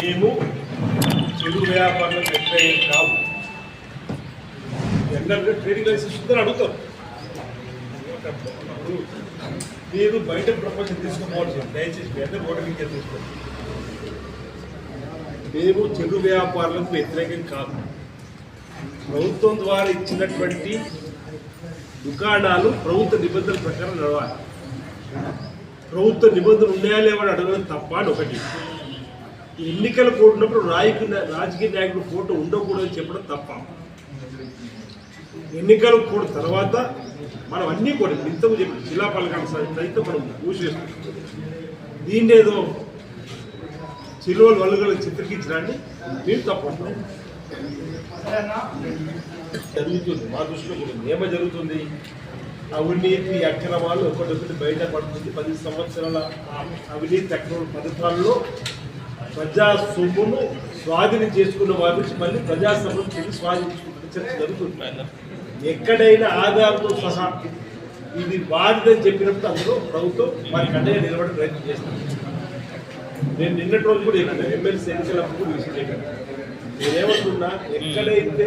మేము తెలుగు వ్యాపారులకు వ్యతిరేకం కావు ఎందుకంటే ట్రేడింగ్ లైసెన్స్ ఉందని అడుగుతాం మీరు బయట ప్రపంచం తీసుకోవాల్సింది దయచేసి మీ ఓటమి ఓటమింగ్ తీసుకోండి. మేము తెలుగు వ్యాపారులకు వ్యతిరేకం కాదు. ప్రభుత్వం ద్వారా ఇచ్చినటువంటి దుకాణాలు ప్రభుత్వ నిబంధనల ప్రకారం నడవాలి. ప్రభుత్వ నిబంధనలు ఉన్నాయా లేవని అడగడం తప్ప అని ఒకటి. ఎన్నికల కోడినప్పుడు రాజకీయ రాజకీయ నాయకుడు ఫోటో ఉండకూడదని చెప్పడం తప్ప. ఎన్నికలు కూడిన తర్వాత మనం అన్నీ కూడా ఇంతకు చెప్పి జిల్లా పాలకాల సైతం మనం ఊసేస్తున్నాం దీన్ని ఏదో చిలువలు వల్లుగలు చిత్రీకరించడాన్ని మీరు తప్పంటాం జరుగుతుంది. మా దృష్టిలో కూడా ఏమో జరుగుతుంది. అవినీతి అక్రమాలు ఒకటొకటి బయట పడుతుంది. పది సంవత్సరాల అవినీతి అక్రమ పథకాల్లో ప్రజా సొమ్మును స్వాధీనం చేసుకున్న వారి నుంచి మళ్ళీ ప్రజా సొమ్మును తిరిగి స్వాధీనించుకుంటున్న చర్చ జరుగుతుంది. ఎక్కడైనా ఆధారంతో సహా ఇది బాధితని చెప్పినప్పుడు అందులో ప్రభుత్వం వారి కంటే నిలబడే ప్రయత్నం చేస్తాను నేను నిన్నటి రోజు కూడా చెప్పాను ఎమ్మెల్సీ ఎన్నికలప్పుడు విషయం చెప్పాను. నేనేమంటున్నా ఎక్కడైతే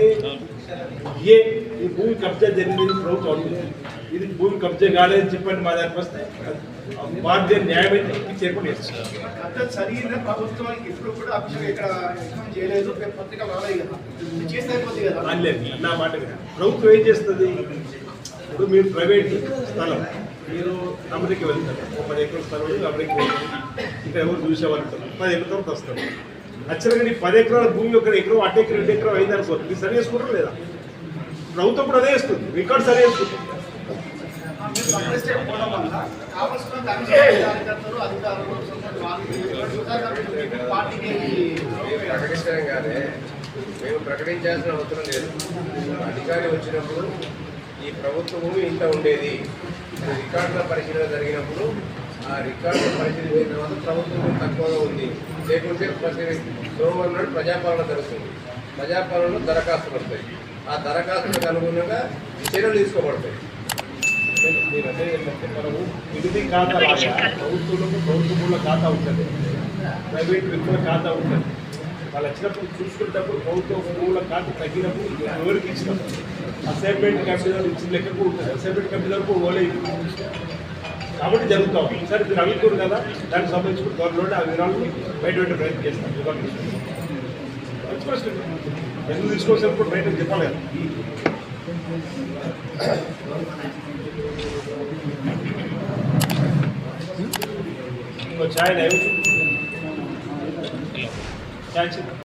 ఏ ఈ భూమి కబ్జా జరిగింది ప్రభుత్వం అనుకుంటుంది ఇది భూమి కబ్జా కాలేదని చెప్పండి మా దగ్గరికి వస్తే. బాధ్యత న్యాయం అయితే కథ జరిగిన ప్రభుత్వానికి ఎప్పుడు కూడా ఇక్కడ చేయలేదు. పత్రిక నా మాట ప్రభుత్వం ఏం చేస్తుంది? ఇప్పుడు మీరు ప్రైవేట్ స్థలం మీరు అమెరికా వెళ్తారు. పది ఎకరాల స్థలం అమెరికా వెళ్తారు. ఇక్కడ ఎవరు చూసేవాళ్ళు పది ఎకరాల తర్వాత వస్తారు. యాక్చువల్గా నీ పది ఎకరాల భూమి ఒక ఎకరం అటు ఎకరం రెండు ఎకరం అయింది అనుకోరు మీరు సరి చేసుకుంటారు లేదా? ప్రభుత్వం కూడా అదే వేస్తుంది రికార్డ్ సరి చేసుకుంటుంది. ప్రకటించగానే మేము ప్రకటించాల్సిన అవసరం లేదు అధికారి వచ్చినప్పుడు ఈ ప్రభుత్వ భూమి ఇంత ఉండేది రికార్డుల పరిశీలన జరిగినప్పుడు ఆ రికార్డుల పరిశీలించిన తర్వాత వల్ల ప్రభుత్వం తక్కువగా ఉంది లేకుంటే ప్రతి సోమవారం నాడు ప్రజాపాలన జరుగుతుంది ప్రజాపాలనలో దరఖాస్తులు వస్తాయి ఆ దరఖాస్తులకు అనుగుణంగా చర్యలు తీసుకోబడతాయి మీరు అనేది ఏంటంటే మనము విడిది ఖాతా లాగా ప్రభుత్వంలో ప్రభుత్వంలో ఖాతా ఉంటుంది. ప్రైవేట్ వ్యక్తుల ఖాతా ఉంటుంది. వాళ్ళు వచ్చినప్పుడు చూసుకునేటప్పుడు ప్రభుత్వ భూముల ఖాతా తగ్గినప్పుడు ఎవరికి ఇచ్చినాం అసైన్మెంట్ కంపెనీ ఇచ్చిన లెక్కకు ఉంటుంది. అసైన్మెంట్ కంపెనీ వరకు ఓలేదు కాబట్టి జరుగుతాం సరే మీరు అడుగుతుంది కదా దానికి సంబంధించిన త్వరలోనే ఆ వివరాలు బయట పెట్టే ప్రయత్నం చేస్తాం. ఎందుకు తీసుకోవాల్సినప్పుడు బయట చెప్పాలి కదా? 我猜的嗯好的